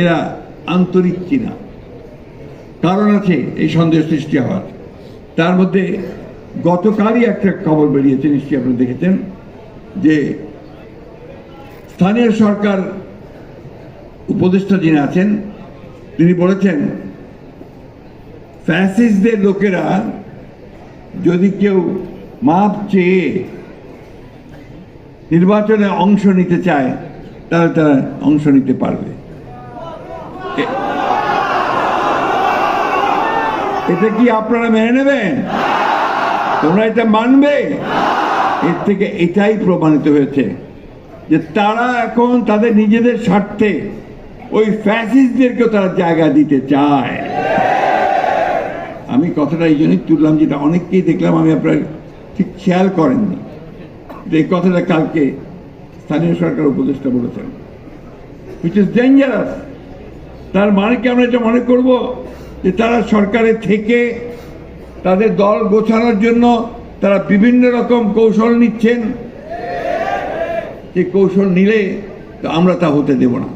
এরা আন্তরিক কিনা? কারণ আছে এই সন্দেহ সৃষ্টি হওয়ার। তার মধ্যে গতকালই একটা খবর বেরিয়েছে, নিশ্চয়ই আপনি দেখেছেন, যে স্থানীয় সরকার উপদেষ্টা যিনি আছেন, তিনি বলেছেন, ফ্যাসিস্টদের লোকেরা যদি কেউ মাপ চেয়ে নির্বাচনে অংশ নিতে চায়, তাহলে তারা অংশ নিতে পারবে। এটা কি আপনারা মেনে নেবেন? তোমরা এটা মানবে? এর থেকে এটাই প্রমাণিত হয়েছে যে তারা এখন তাদের নিজেদের স্বার্থে ওই ফ্যাসিস্টদেরকেও তারা জায়গা দিতে চায়। আমি কথাটা এই জন্যই তুললাম যেটা অনেককেই দেখলাম, আমি আপনার ঠিক খেয়াল করেননি। এই কথাটা কালকে স্থানীয় সরকার উপদেষ্টা বলেছেন। উইচ ইজ ডেঞ্জারাস তার মানে কি আমরা এটা মনে করব? যে তারা সরকারে থেকে তাদের দল গোছানোর জন্য তারা বিভিন্ন রকম কৌশল নিচ্ছেন। যে কৌশল নিলে আমরা তা হতে দেব না।